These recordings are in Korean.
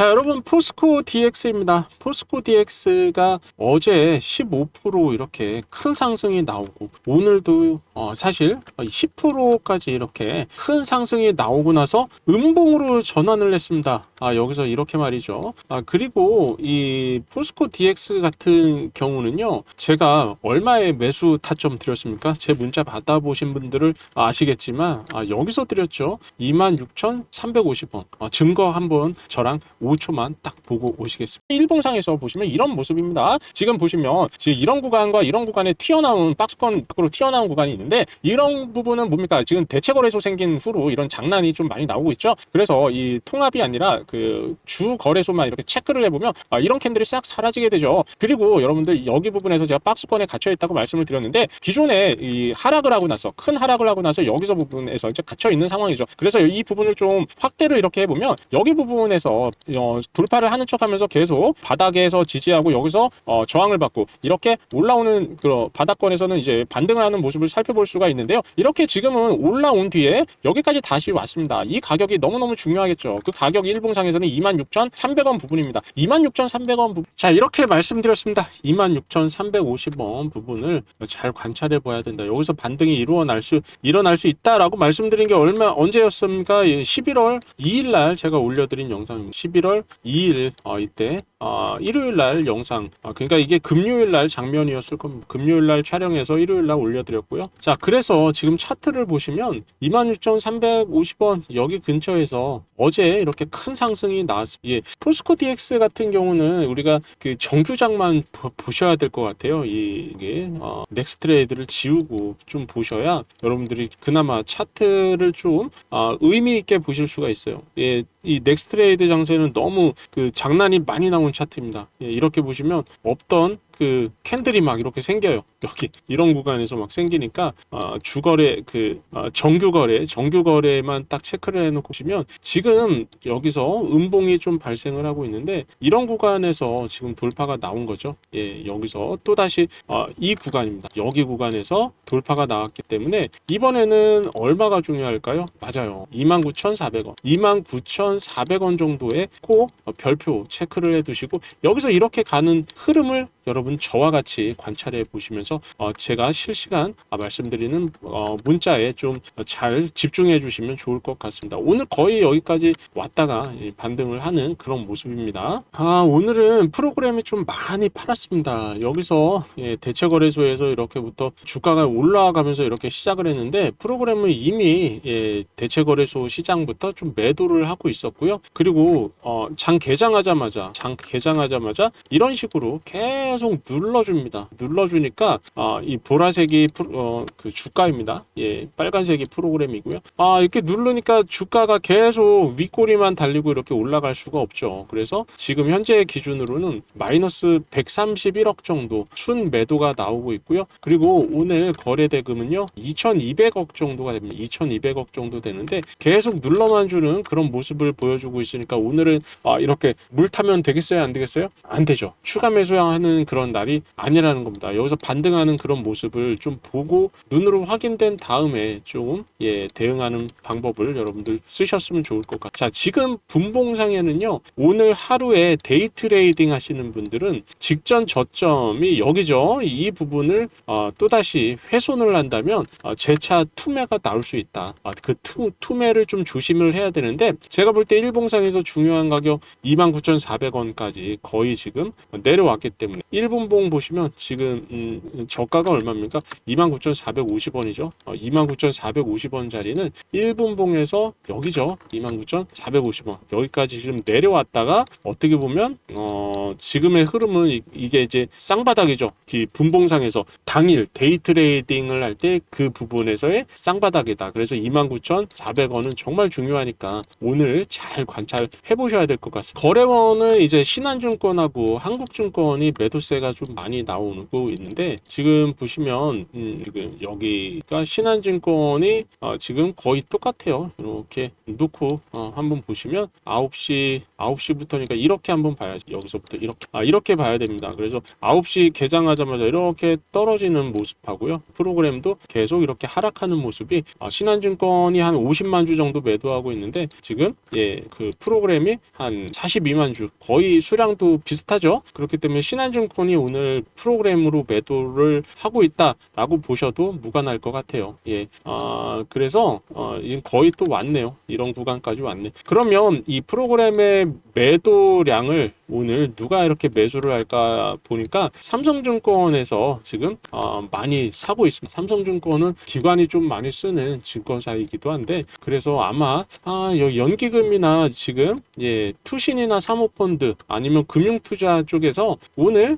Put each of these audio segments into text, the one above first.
자, 여러분 포스코 DX입니다. 포스코 DX가 어제 15% 이렇게 큰 상승이 나오고 오늘도 어, 사실 10%까지 이렇게 큰 상승이 나오고 나서 음봉으로 전환을 했습니다. 아, 여기서 이렇게 말이죠. 아, 그리고 이 포스코 DX 같은 경우는요. 제가 얼마에 매수 타점 드렸습니까? 제 문자 받아보신 분들을 아시겠지만 아, 여기서 드렸죠. 26,350원. 아, 증거 한번 저랑 5초만 딱 보고 오시겠습니다. 일봉상에서 보시면 이런 모습입니다. 지금 보시면 지금 이런 구간과 이런 구간에 튀어나온 박스권 밖으로 튀어나온 구간이 있는데 이런 부분은 뭡니까? 지금 대체 거래소 생긴 후로 이런 장난이 좀 많이 나오고 있죠. 그래서 이 통합이 아니라 그 주 거래소만 이렇게 체크를 해보면 아, 이런 캔들이 싹 사라지게 되죠. 그리고 여러분들 여기 부분에서 제가 박스권에 갇혀 있다고 말씀을 드렸는데 기존에 이 하락을 하고 나서 큰 하락을 하고 나서 여기서 부분에서 이제 갇혀 있는 상황이죠. 그래서 이 부분을 좀 확대를 이렇게 해보면 여기 부분에서 어, 돌파를 하는 척하면서 계속 바닥에서 지지하고 여기서 어, 저항을 받고 이렇게 올라오는 그 바닥권에서는 이제 반등을 하는 모습을 살펴볼 수가 있는데요. 이렇게 지금은 올라온 뒤에 여기까지 다시 왔습니다. 이 가격이 너무너무 중요하겠죠. 그 가격이 일봉 상에서는 26,300원 부분입니다. 26,300원 부분. 자, 이렇게 말씀드렸습니다. 26,350원 부분을 잘 관찰해 봐야 된다. 여기서 반등이 일어날 수 일어날 수 있다라고 말씀드린 게 얼마 언제였습니까? 예, 11월 2일 날 제가 올려드린 영상입니다. 11월 2일 어, 이때 어, 일요일 날 영상 어, 그러니까 이게 금요일 날 장면이었을 겁니다. 금요일 날 촬영해서 일요일 날 올려드렸고요. 자 그래서 지금 차트를 보시면 26,350원 여기 근처에서 어제 이렇게 큰 상승이 나왔습니다. 예, 포스코 DX 같은 경우는 우리가 그 정규장만 보, 보셔야 될 것 같아요. 이- 이게 어, 넥스트레이드를 지우고 좀 보셔야 여러분들이 그나마 차트를 좀 어, 의미 있게 보실 수가 있어요. 예, 이 넥스트레이드 장세는 너무 그 장난이 많이 나온 차트입니다. 예, 이렇게 보시면 없던 그 캔들이 막 이렇게 생겨요. 여기 이런 구간에서 막 생기니까 어, 주거래 그 어, 정규 거래 정규 거래만 딱 체크를 해놓고 보시면 지금 여기서 음봉이 좀 발생을 하고 있는데 이런 구간에서 지금 돌파가 나온 거죠. 예, 여기서 또 다시 어, 이 구간입니다. 여기 구간에서 돌파가 나왔기 때문에 이번에는 얼마가 중요할까요? 맞아요. 29,400원, 29,400원 정도의 꼭 어, 별표 체크를 해두시고 여기서 이렇게 가는 흐름을 여러분 저와 같이 관찰해 보시면서 어, 제가 실시간 아, 말씀드리는 어, 문자에 좀 잘 집중해 주시면 좋을 것 같습니다. 오늘 거의 여기까지 왔다가 이 반등을 하는 그런 모습입니다. 아 오늘은 프로그램이 좀 많이 팔았습니다. 여기서 예, 대체거래소에서 이렇게부터 주가가 올라가면서 이렇게 시작을 했는데 프로그램은 이미 예, 대체거래소 시장부터 좀 매도를 하고 있었고요. 그리고 어, 장 개장하자마자 장 개장하자마자 이런 식으로 계속 눌러줍니다. 눌러주니까 아, 이 보라색이 프로- 어, 그 주가입니다. 예, 빨간색이 프로그램이고요. 아 이렇게 누르니까 주가가 계속 윗꼬리만 달리고 이렇게 올라갈 수가 없죠. 그래서 지금 현재 기준으로는 마이너스 131억 정도 순 매도가 나오고 있고요. 그리고 오늘 거래 대금은요 2,200억 정도가 됩니다. 2,200억 정도 되는데 계속 눌러만 주는 그런 모습을 보여주고 있으니까 오늘은 아, 이렇게 물 타면 되겠어요? 안 되겠어요? 안 되죠. 추가 매수하는 그런 날이 아니라는 겁니다. 여기서 반등하는 그런 모습을 좀 보고 눈으로 확인된 다음에 좀 예, 대응하는 방법을 여러분들 쓰셨으면 좋을 것 같아요. 자, 지금 분봉상에는요. 오늘 하루에 데이 트레이딩 하시는 분들은 직전 저점이 여기죠. 이 부분을 어, 또다시 훼손을 한다면 어, 재차 투매가 나올 수 있다. 아, 그 투, 투매를 좀 조심을 해야 되는데 제가 볼 때 일봉상에서 중요한 가격 29,400원까지 거의 지금 내려왔기 때문에 1분봉 보시면 지금 음, 저가가 얼마입니까? 29,450원이죠. 어, 29,450원 자리는 1분봉에서 여기죠. 29,450원 여기까지 지금 내려왔다가 어떻게 보면 어, 지금의 흐름은 이- 이게 이제 쌍바닥이죠. 이 분봉상에서 당일 데이 트레이딩을 할 때 그 부분에서의 쌍바닥이다. 그래서 29,400원은 정말 중요하니까 오늘 잘 관찰해 보셔야 될 것 같습니다. 거래원은 이제 신한증권하고 한국증권이 매도 매도세가 좀 많이 나오고 있는데 지금 보시면 음, 지금 여기가 신한증권이 어, 지금 거의 똑같아요. 이렇게 놓고 어, 한번 보시면 9시 9시부터니까 이렇게 한번 봐야지 여기서부터 이렇게 아 이렇게 봐야 됩니다. 그래서 9시 개장하자마자 이렇게 떨어지는 모습하고요. 프로그램도 계속 이렇게 하락하는 모습이 아, 신한증권이 한 50만 주 정도 매도하고 있는데 지금 예 그 프로그램이 한 42만 주 거의 수량도 비슷하죠. 그렇기 때문에 신한증 권이 오늘 프로그램으로 매도를 하고 있다라고 보셔도 무관할 것 같아요. 예, 아 그래서 어, 거의 또 왔네요. 이런 구간까지 왔네. 그러면 이 프로그램의 매도량을 오늘 누가 이렇게 매수를 할까 보니까 삼성증권에서 지금 어, 많이 사고 있습니다. 삼성증권은 기관이 좀 많이 쓰는 증권사이기도 한데 그래서 아마 아, 연기금이나 지금 예 투신이나 사모펀드 아니면 금융투자 쪽에서 오늘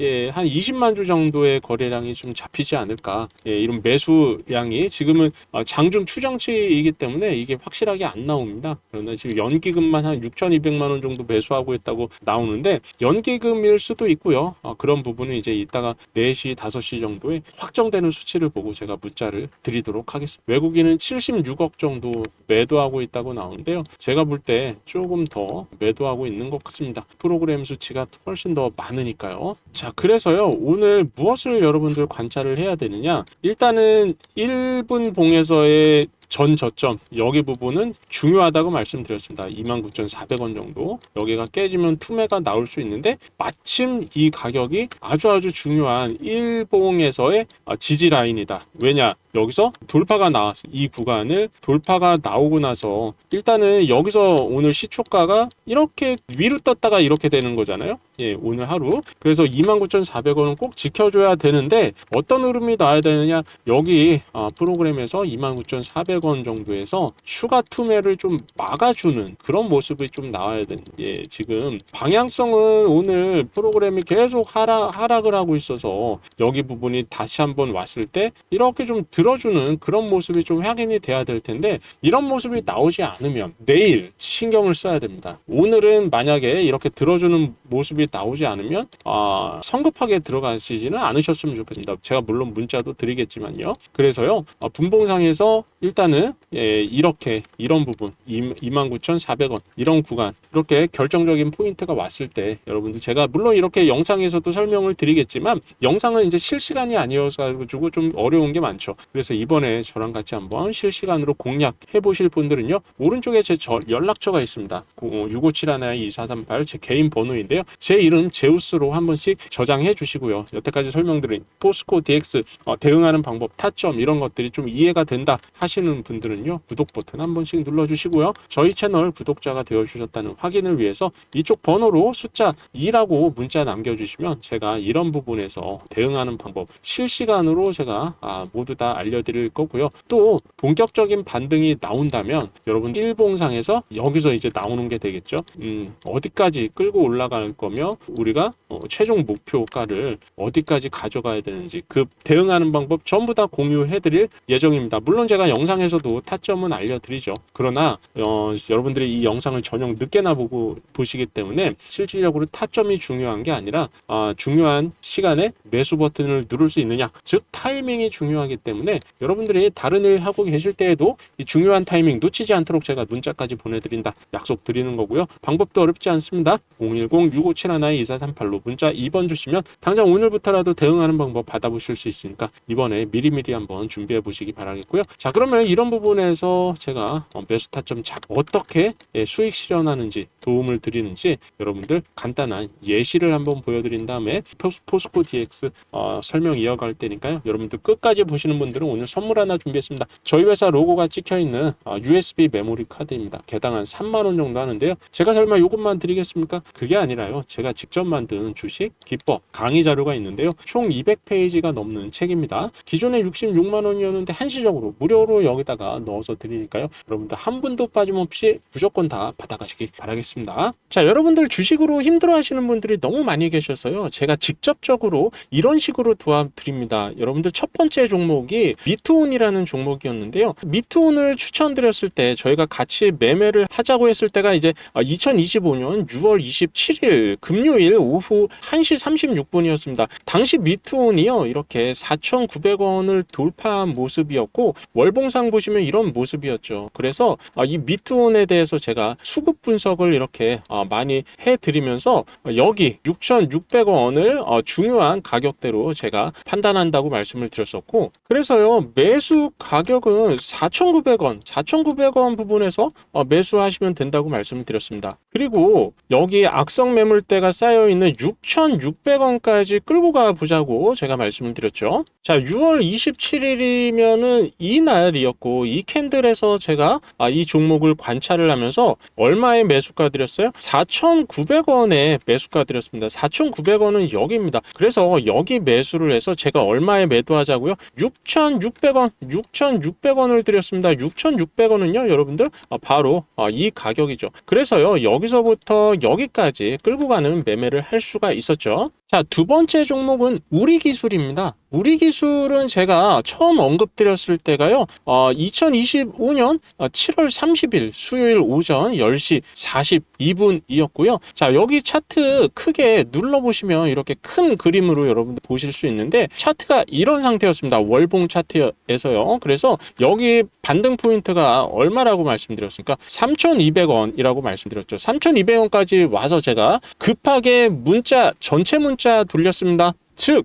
예, 한 20만 주 정도의 거래량이 좀 잡히지 않을까. 예, 이런 매수량이 지금은 어, 장중 추정치이기 때문에 이게 확실하게 안 나옵니다. 그러나 지금 연기금만 한 6,200만 원 정도 매수하고 있다고 나오는데 연기금일 수도 있고요. 어, 그런 부분은 이제 이따가 4시, 5시 정도에 확정되는 수치를 보고 제가 문자를 드리도록 하겠습니다. 외국인은 76억 정도 매도하고 있다고 나오는데요. 제가 볼 때 조금 더 매도하고 있는 것 같습니다. 프로그램 수치가 훨씬 더 많으니까요. 자, 그래서요, 오늘 무엇을 여러분들 관찰을 해야 되느냐? 일단은 1분 봉에서의 전 저점 여기 부분은 중요하다고 말씀드렸습니다. 29,400원 정도 여기가 깨지면 투매가 나올 수 있는데 마침 이 가격이 아주 아주 중요한 일봉에서의 아, 지지 라인이다. 왜냐 여기서 돌파가 나왔어. 이 구간을 돌파가 나오고 나서 일단은 여기서 오늘 시초가가 이렇게 위로 떴다가 이렇게 되는 거잖아요. 예, 오늘 하루. 그래서 29,400원은 꼭 지켜줘야 되는데 어떤 흐름이 나와야 되느냐? 여기 아, 프로그램에서 29,400원 정도에서 추가 투매를 좀 막아주는 그런 모습이 좀 나와야 되는. 예, 지금 방향성은 오늘 프로그램이 계속 하락 하락을 하고 있어서 여기 부분이 다시 한번 왔을 때 이렇게 좀 들어주는 그런 모습이 좀 확인이 돼야 될 텐데 이런 모습이 나오지 않으면 내일 신경을 써야 됩니다. 오늘은 만약에 이렇게 들어주는 모습이 나오지 않으면 아, 성급하게 들어가시지는 않으셨으면 좋겠습니다. 제가 물론 문자도 드리겠지만요. 그래서요 아, 분봉상에서 일단은 예, 이렇게 이런 부분 29,400원 이런 구간 이렇게 결정적인 포인트가 왔을 때 여러분들 제가 물론 이렇게 영상에서도 설명을 드리겠지만 영상은 이제 실시간이 아니어서 가지고 좀 어려운 게 많죠. 그래서 이번에 저랑 같이 한번 실시간으로 공략해 보실 분들은요 오른쪽에 제 저- 연락처가 있습니다. 6571-2438 제 개인 번호인데요. 제 이름 제우스로 한 번씩 저장해 주시고요. 여태까지 설명드린 포스코 DX 어, 대응하는 방법, 타점 이런 것들이 좀 이해가 된다 하 시는 분들은요 구독 버튼 한 번씩 눌러주시고요. 저희 채널 구독자가 되어 주셨다는 확인을 위해서 이쪽 번호로 숫자 2라고 문자 남겨주시면 제가 이런 부분에서 대응하는 방법 실시간으로 제가 아, 모두 다 알려드릴 거고요. 또 본격적인 반등이 나온다면 여러분 일봉상에서 여기서 이제 나오는 게 되겠죠. 음, 어디까지 끌고 올라갈 거며 우리가 어, 최종 목표가를 어디까지 가져가야 되는지 그 대응하는 방법 전부 다 공유해드릴 예정입니다. 물론 제가 영상에서도 타점은 알려드리죠. 그러나 어, 여러분들이 이 영상을 저녁 늦게나 보고 보시기 때문에 실질적으로 타점이 중요한 게 아니라 아, 중요한 시간에 매수 버튼을 누를 수 있느냐, 즉 타이밍이 중요하기 때문에 여러분들이 다른 일 하고 계실 때에도 이 중요한 타이밍 놓치지 않도록 제가 문자까지 보내드린다 약속 드리는 거고요. 방법도 어렵지 않습니다. 010-6571-2438로 문자 2번 주시면 당장 오늘부터라도 대응하는 방법 받아보실 수 있으니까 이번에 미리미리 한번 준비해 보시기 바라겠고요. 자 그 러면 이런 부분에서 제가 어, 매수 타점 작 어떻게 예, 수익 실현하는지 도움을 드리는지 여러분들 간단한 예시를 한번 보여드린 다음에 포스, 포스코 DX 어, 설명 이어갈 테니까요. 여러분들 끝까지 보시는 분들은 오늘 선물 하나 준비했습니다. 저희 회사 로고가 찍혀 있는 어, USB 메모리 카드입니다. 개당 한 3만 원 정도 하는데요. 제가 설마 이것만 드리겠습니까? 그게 아니라요. 제가 직접 만든 주식 기법 강의 자료가 있는데요. 총 200페이지가 넘는 책입니다. 기존에 66만 원이었는데 한시적으로 무료로 여기다가 넣어서 드리니까요. 여러분들 한 분도 빠짐없이 무조건 다 받아가시기 바라겠습니다. 자, 여러분들 주식으로 힘들어 하시는 분들이 너무 많이 계셔서요. 제가 직접적으로 이런 식으로 도와드립니다. 여러분들 첫 번째 종목이 미투온이라는 종목이었는데요. 미투온을 추천드렸을 때 저희가 같이 매매를 하자고 했을 때가 이제 2025년 6월 27일 금요일 오후 1시 36분이었습니다. 당시 미투온이요. 이렇게 4,900원을 돌파한 모습이었고 월봉 상 보시면 이런 모습이었죠. 그래서 아, 이 미투온에 대해서 제가 수급 분석을 이렇게 아, 많이 해드리면서 여기 6,600원을 어, 중요한 가격대로 제가 판단한다고 말씀을 드렸었고 그래서요 매수 가격은 4,900원, 4,900원 부분에서 어, 매수하시면 된다고 말씀을 드렸습니다. 그리고 여기 악성 매물대가 쌓여 있는 6,600원까지 끌고 가 보자고 제가 말씀을 드렸죠. 자, 6월 27일이면은 이날 이었고 이 캔들에서 제가 아, 이 종목을 관찰을 하면서 얼마에 매수가 드렸어요? 4,900원에 매수가 드렸습니다. 4,900원은 여기입니다. 그래서 여기 매수를 해서 제가 얼마에 매도하자고요? 6,600원, 6,600원을 드렸습니다. 6,600원은요, 여러분들 아, 바로 아, 이 가격이죠. 그래서요, 여기서부터 여기까지 끌고 가는 매매를 할 수가 있었죠. 자, 두 번째 종목은 우리 기술입니다. 우리 기술은 제가 처음 언급드렸을 때가요, 어, 2025년 7월 30일 수요일 오전 10시 42분이었고요. 자, 여기 차트 크게 눌러보시면 이렇게 큰 그림으로 여러분들 보실 수 있는데, 차트가 이런 상태였습니다. 월봉 차트에서요. 그래서 여기 반등 포인트가 얼마라고 말씀드렸습니까? 3,200원이라고 말씀드렸죠. 3,200원까지 와서 제가 급하게 문자, 전체 문자 돌렸습니다. 즉,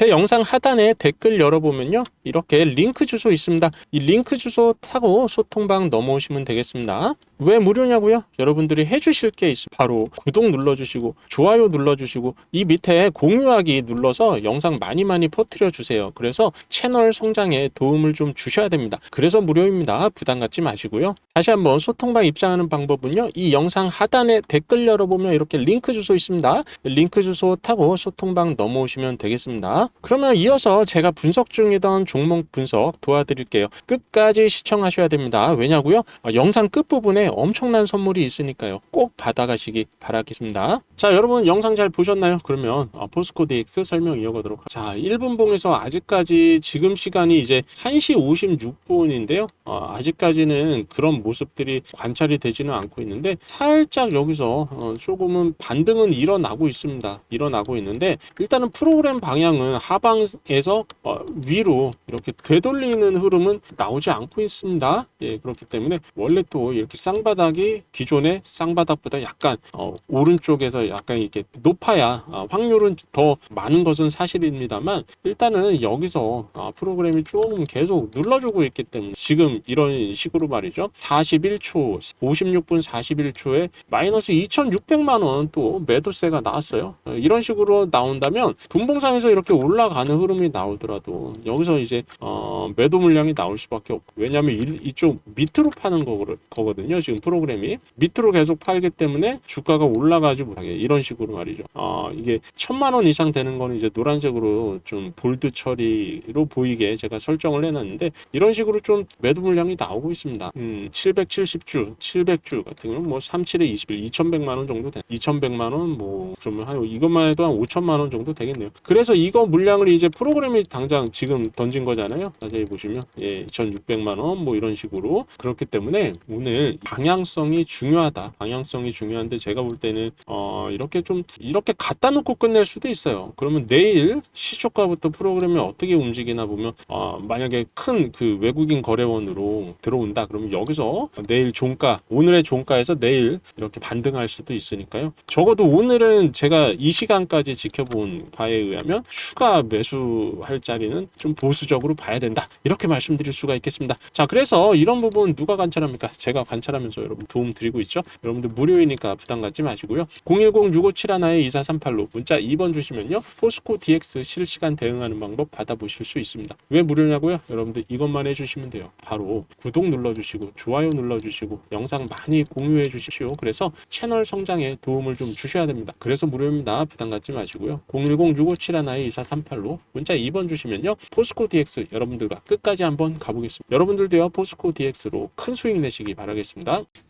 제 영상 하단에 댓글 열어보면요. 이렇게 링크 주소 있습니다. 이 링크 주소 타고 소통방 넘어오시면 되겠습니다. 왜 무료냐고요? 여러분들이 해주실 게 있어. 바로 구독 눌러주시고 좋아요 눌러주시고 이 밑에 공유하기 눌러서 영상 많이 많이 퍼뜨려 주세요. 그래서 채널 성장에 도움을 좀 주셔야 됩니다. 그래서 무료입니다. 부담 갖지 마시고요. 다시 한번 소통방 입장하는 방법은요. 이 영상 하단에 댓글 열어보면 이렇게 링크 주소 있습니다. 링크 주소 타고 소통방 넘어오시면 되겠습니다. 그러면 이어서 제가 분석 중이던 종목 분석 도와드릴게요. 끝까지 시청하셔야 됩니다. 왜냐고요? 어, 영상 끝부분에 엄청난 선물이 있으니까요. 꼭 받아가시기 바라겠습니다. 자, 여러분 영상 잘 보셨나요? 그러면 어, 포스코 DX 설명 이어가도록 자, 1분 봉에서 아직까지 지금 시간이 이제 1시 56분인데요. 어, 아직까지는 그런 모습들이 관찰이 되지는 않고 있는데 살짝 여기서 어, 조금은 반등은 일어나고 있습니다. 일어나고 있는데 일단은 프로그램 방향은 하방에서 어, 위로 이렇게 되돌리는 흐름은 나오지 않고 있습니다. 예, 그렇기 때문에 원래 또 이렇게 쌍바닥이 기존의 쌍바닥보다 약간 어, 오른쪽에서 약간 이렇게 높아야 아, 확률은 더 많은 것은 사실입니다만 일단은 여기서 아, 프로그램이 조금 계속 눌러주고 있기 때문에 지금 이런 식으로 말이죠. 41초, 56분 41초에 마이너스 2,600만 원 또 매도세가 나왔어요. 어, 이런 식으로 나온다면 분봉상에서 이렇게 올라가는 흐름이 나오더라도 여기서 이제 어, 매도 물량이 나올 수밖에 없고 왜냐하면 이, 이쪽 밑으로 파는 거, 거거든요. 지금 프로그램이 밑으로 계속 팔기 때문에 주가가 올라가지 못하게 이런 식으로 말이죠. 어, 이게 천만 원 이상 되는 거는 이제 노란색으로 좀 볼드 처리로 보이게 제가 설정을 해놨는데 이런 식으로 좀 매도 물량이 나오고 있습니다. 음, 770주, 700주 같은 경우는 뭐 37에 21, 2,100만 원 정도 돼. 2,100만 원, 뭐 그러면 한 이것만 해도 한 5천만 원 정도 되겠네요. 그래서 이거 물량을 이제 프로그램이 당장 지금 던진 거잖아요. 자세히 보시면 예, 2,600만 원 뭐 이런 식으로 그렇기 때문에 오늘 방향성이 중요하다. 방향성이 중요한데 제가 볼 때는 어 이렇게 좀 이렇게 갖다 놓고 끝낼 수도 있어요. 그러면 내일 시초가부터 프로그램이 어떻게 움직이나 보면 어 만약에 큰 그 외국인 거래원으로 들어온다. 그러면 여기서 내일 종가 오늘의 종가에서 내일 이렇게 반등할 수도 있으니까요. 적어도 오늘은 제가 이 시간까지 지켜본 바에 의하면 추가 매수할 자리는 좀 보수 적으로 봐야 된다. 이렇게 말씀드릴 수가 있겠습니다. 자, 그래서 이런 부분 누가 관찰합니까? 제가 관찰하면서 여러분 도움 드리고 있죠. 여러분들 무료이니까 부담 갖지 마시고요. 010-6571-2438로 문자 2번 주시면요. 포스코 DX 실시간 대응하는 방법 받아보실 수 있습니다. 왜 무료냐고요? 여러분들 이것만 해주시면 돼요. 바로 구독 눌러주시고 좋아요 눌러주시고 영상 많이 공유해 주십시오. 그래서 채널 성장에 도움을 좀 주셔야 됩니다. 그래서 무료입니다. 부담 갖지 마시고요. 010-6571-2438로 문자 2번 주시면요. 포스코 DX 여러분들과 끝까지 한번 가보겠습니다. 여러분들도요. 포스코 DX로 큰 수익 내시기 바라겠습니다.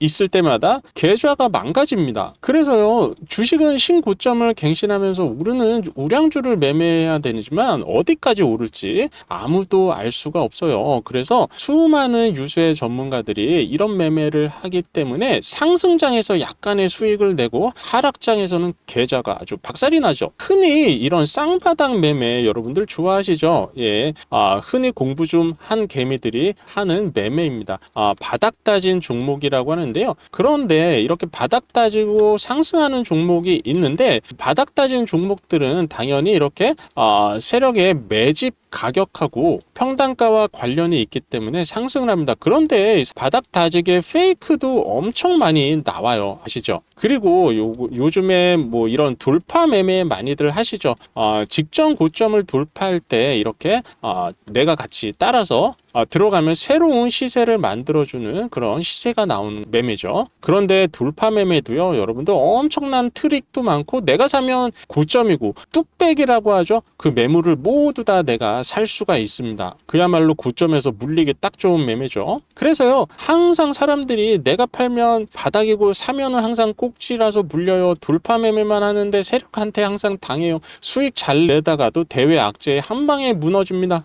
있을 때마다 계좌가 망가집니다. 그래서요 주식은 신고점을 갱신하면서 오르는 우량주를 매매해야 되지만 어디까지 오를지 아무도 알 수가 없어요. 그래서 수많은 유수의 전문가들이 이런 매매를 하기 때문에 상승장에서 약간의 수익을 내고 하락장에서는 계좌가 아주 박살이 나죠. 흔히 이런 쌍바닥 매매 여러분들 좋아하시죠? 예. 아, 흔히 공부 좀 한 개미들이 하는 매매입니다. 아, 바닥 따진 종목이라고 하는 데요. 그런데 이렇게 바닥 따지고 상승하는 종목이 있는데 바닥 따진 종목들은 당연히 이렇게 아, 세력의 매집 가격하고 평단가와 관련이 있기 때문에 상승을 합니다. 그런데 바닥 다지게 페이크도 엄청 많이 나와요. 아시죠? 그리고 요, 요즘에 뭐 이런 돌파 매매 많이들 하시죠. 아, 직전 고점을 돌파할 때 이렇게 아, 내가 같이 따라서 아, 들어가면 새로운 시세를 만들어주는 그런 시세가 나오는 매매죠. 그런데 돌파 매매도요, 여러분들 엄청난 트릭도 많고 내가 사면 고점이고 뚝배기라고 하죠. 그 매물을 모두 다 내가 살 수가 있습니다. 그야말로 고점에서 물리기 딱 좋은 매매죠. 그래서요, 항상 사람들이 내가 팔면 바닥이고 사면은 항상 꼭지라서 물려요. 돌파 매매만 하는데 세력한테 항상 당해요. 수익 잘 내다가도 대외 악재에 한 방에 무너집니다.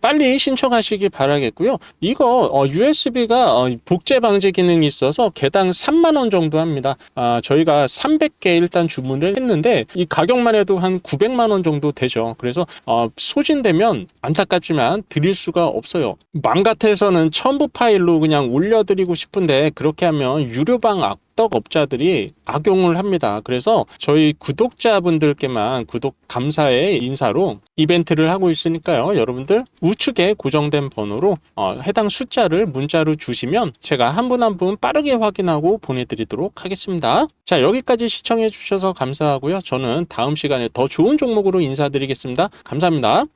빨리 신청하시기 바라겠고요. 이거 어, USB가 어, 복제 방지 기능이 있어서 개당 3만 원 정도 합니다. 아, 저희가 300개 일단 주문을 했는데 이 가격만 해도 한 900만 원 정도 되죠. 그래서 어, 소진되면 안타깝지만 드릴 수가 없어요. 맘 같아서는 첨부 파일로 그냥 올려드리고 싶은데 그렇게 하면 유료방 악 떡업자들이 악용을 합니다. 그래서 저희 구독자분들께만 구독 감사의 인사로 이벤트를 하고 있으니까요. 여러분들 우측에 고정된 번호로 어, 해당 숫자를 문자로 주시면 제가 한분 한분 빠르게 확인하고 보내드리도록 하겠습니다. 자 여기까지 시청해 주셔서 감사하고요. 저는 다음 시간에 더 좋은 종목으로 인사드리겠습니다. 감사합니다.